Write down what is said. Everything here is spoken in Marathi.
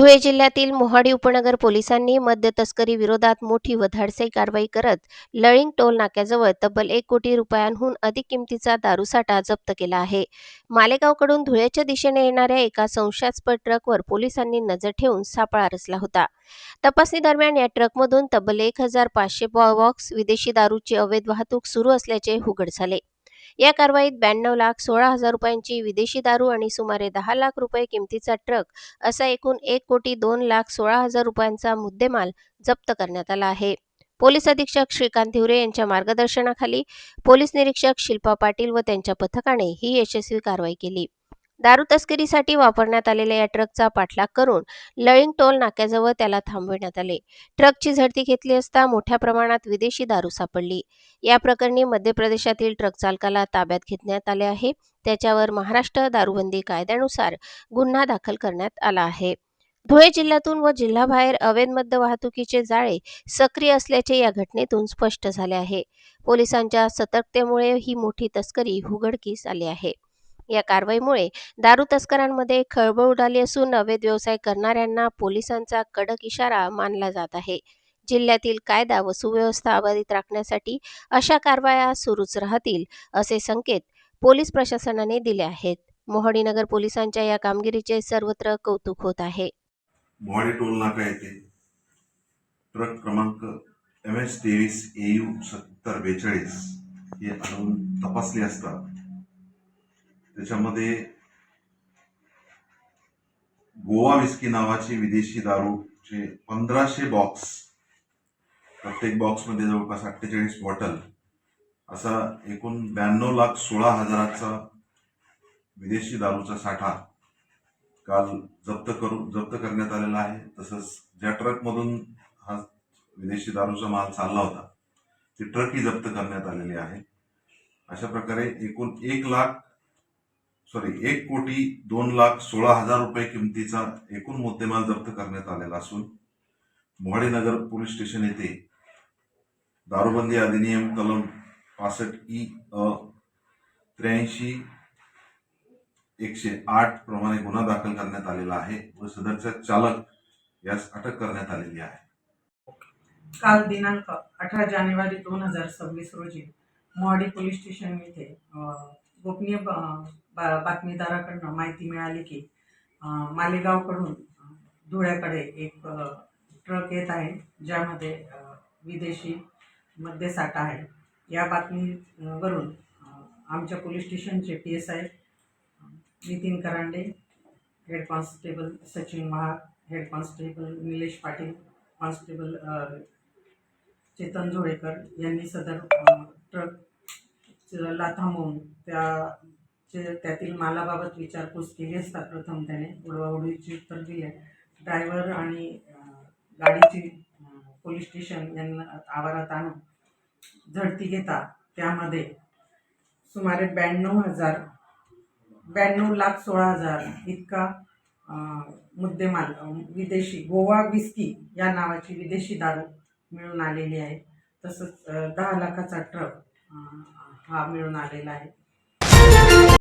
धुळे जिल्ह्यातील मोहाडी उपनगर पोलिसांनी मद्य तस्करी विरोधात मोठी व धाडसी कारवाई करत लळिंग टोल नाक्याजवळ तब्बल एक कोटी रुपयांहून अधिक किमतीचा दारूसाठा जप्त केला आहे. मालेगावकडून धुळ्याच्या दिशेने येणाऱ्या एका संशयास्पद ट्रकवर पोलिसांनी नजर ठेवून सापळा रचला होता. तपासणी दरम्यान या ट्रकमधून तब्बल एक हजार पाचशे बॉक्स विदेशी दारूची अवैध वाहतूक सुरू असल्याचे उघड झाले. या कारवाईत ब्याण्णव लाख सोळा हजार रुपयांची विदेशी दारू आणि सुमारे दहा लाख रुपये किमतीचा ट्रक असा एकूण एक कोटी दोन लाख सोळा हजार रुपयांचा मुद्देमाल जप्त करण्यात आला आहे. पोलीस अधीक्षक श्रीकांत हिवरे यांच्या मार्गदर्शनाखाली पोलीस निरीक्षक शिल्पा पाटील व त्यांच्या पथकाने ही यशस्वी कारवाई केली. दारू तस्करीसाठी वापरण्यात आलेल्या या ट्रकचा पाठलाग करून लळिंग टोल नाक्याजवळ त्याला थांबविण्यात आले. ट्रकची झडती घेतली असता मोठ्या प्रमाणात विदेशी दारू सापडली. या प्रकरणी मध्य प्रदेशातील ट्रक चालकाला ताब्यात घेतण्यात आले आहे. त्याच्यावर महाराष्ट्र दारूबंदी कायद्यानुसार गुन्हा दाखल करण्यात आला आहे. धुळे जिल्ह्यातून व जिल्हाबाहेर अवैध मद्य वाहतुकीचे जाळे सक्रिय असल्याचे या घटनेतून स्पष्ट झाले आहे. पोलिसांच्या सतर्कतेमुळे ही मोठी तस्करी उघडकीस आली आहे. या कारवाईमुळे दारू तस्करांमध्ये खळबळ उडाली असून अवैध व्यवसाय करणाऱ्यांना पोलिसांचा कडक इशारा मानला जात आहे. जिल्ह्यातील कायदा व सुव्यवस्था अबाधित राखण्यासाठी अशा कारवाया सुरूच राहतील असे संकेत पोलीस प्रशासनाने दिले आहेत. मोहाडी नगर पोलिसांच्या या कामगिरीचे सर्वत्र कौतुक होत आहे. मोहाडी टोल नाका येथे ट्रक क्रमांक एम एस तेवीस ए यू सत्तर बेचाळीस हे आणून तपासले असता त्याच्यामध्ये गोवा विस्की नावाची विदेशी दारूचे पंधराशे बॉक्स प्रत्येक बॉक्समध्ये जवळपास अठ्ठेचाळीस बॉटल असा एकूण ब्याण्णव लाख सोळा हजाराचा विदेशी दारूचा साठा काल जप्त करू जप्त करण्यात आलेला आहे. तसंच ज्या ट्रकमधून हा विदेशी दारूचा माल चालला होता ती ट्रकही जप्त करण्यात आलेली आहे. अशा प्रकारे एकूण एक लाख सॉरी एक कोटी दोन लाख सोळा हजार रुपये किमतीचा एकूण मुद्देमाल जप्त करण्यात आलेला असून मोहाडीनगर पोलीस स्टेशन येथे दारूबंदी अधिनियम कलम पासष्ट ई अ त्र्याऐंशी एकशे आठ प्रमाणे गुन्हा दाखल करण्यात आलेला आहे व सदरचा चालक यास अटक करण्यात आलेली आहे. काल दिनांक अठरा जानेवारी दोन हजार सव्वीस रोजी मोहाडी पोलीस स्टेशन येथे गोपनीय ब- बा- बातमीदाराकडनं माहिती मिळाली की मालेगावकडून धुळ्याकडे एक ट्रक येत आहे ज्यामध्ये विदेशी मद्यसाठा आहे. या बातमीवरून आमच्या पोलीस स्टेशनचे P S I Nitin Karande head constable Sachin Mahag head constable Nilesh Patil constable Chetan Jodekar यांनी सदर ट्रक ला थांबवून त्या त्यातील मालाबाबत विचारपूस केली असता प्रथम त्याने. उडवाउडीची उत्तर दिले ड्रायव्हर आणि गाडीची पोलीस स्टेशन यांना आवारात आणून झडती घेता त्यामध्ये सुमारे ब्याण्णव हजार ब्याण्णव लाख सोळा हजार इतका मुद्देमाल विदेशी गोवा विस्की या नावाची विदेशी दारू मिळून आलेली आहे. तसंच दहा लाखाचा ट्रक हा मिळून आलेला आहे.